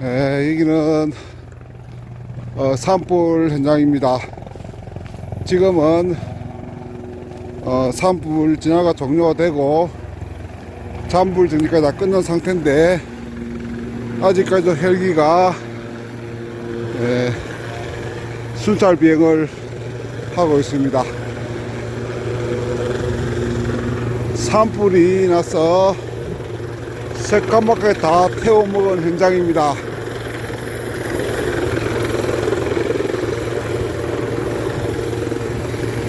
에, 여기는 어, 산불 현장입니다. 지금은 어, 산불 진화가 종료가 되고 잔불 정리까지 다 끝난 상태인데 아직까지도 헬기가 에, 순찰 비행을 하고 있습니다. 산불이 나서 새까맣게 다 태워 먹은 현장입니다.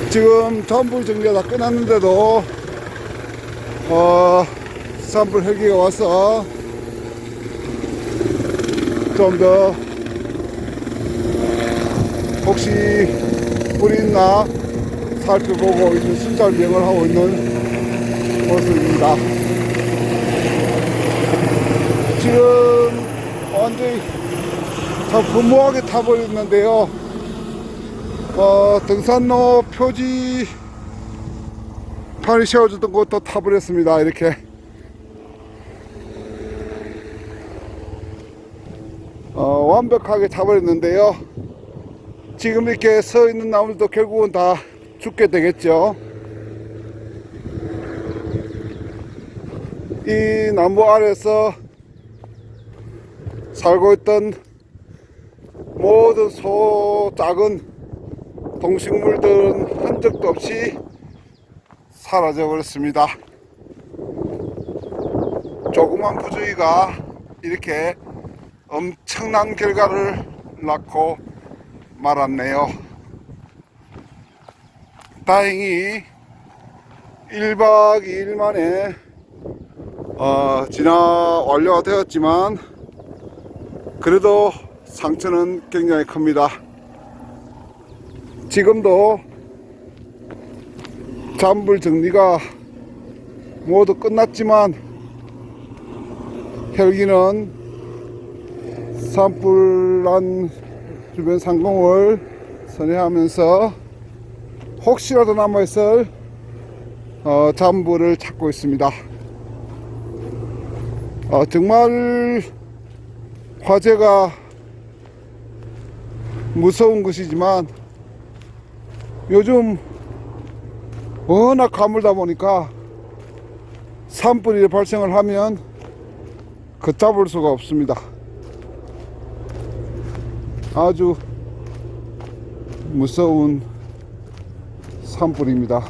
지금 전부 정리가 다 끝났는데도 어, 산불 헬기가 와서 좀 더 혹시 불이 있나 살펴보고 있는 순찰 비행을 하고 있는 모습입니다. 지금 완전히 참 허무하게 타버렸는데요. 어, 등산로 표지 판이 세워졌던 것도 타버렸습니다. 이렇게. 어, 완벽하게 타버렸는데요. 지금 이렇게 서 있는 나무들도 결국은 다 죽게 되겠죠. 이 나무 아래서 살고 있던 모든 소, 작은 동식물들은 흔적도 없이 사라져 버렸습니다. 조그만 부주의가 이렇게 엄청난 결과를 낳고 말았네요. 다행히 1박 2일 만에 어, 진화 완료가 되었지만 그래도 상처는 굉장히 큽니다. 지금도 잔불 정리가 모두 끝났지만 헬기는 산불난 주변 상공을 선회하면서 혹시라도 남아있을 어, 잔불을 찾고 있습니다. 어, 정말 화재가 무서운 것이지만 요즘 워낙 가물다 보니까 산불이 발생을 하면 걷잡을 수가 없습니다. 아주 무서운 산불입니다.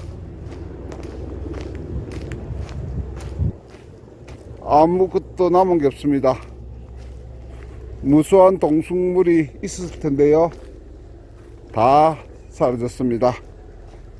아무것도 남은 게 없습니다. 무수한 동식물이 있었을 텐데요. 다 사라졌습니다.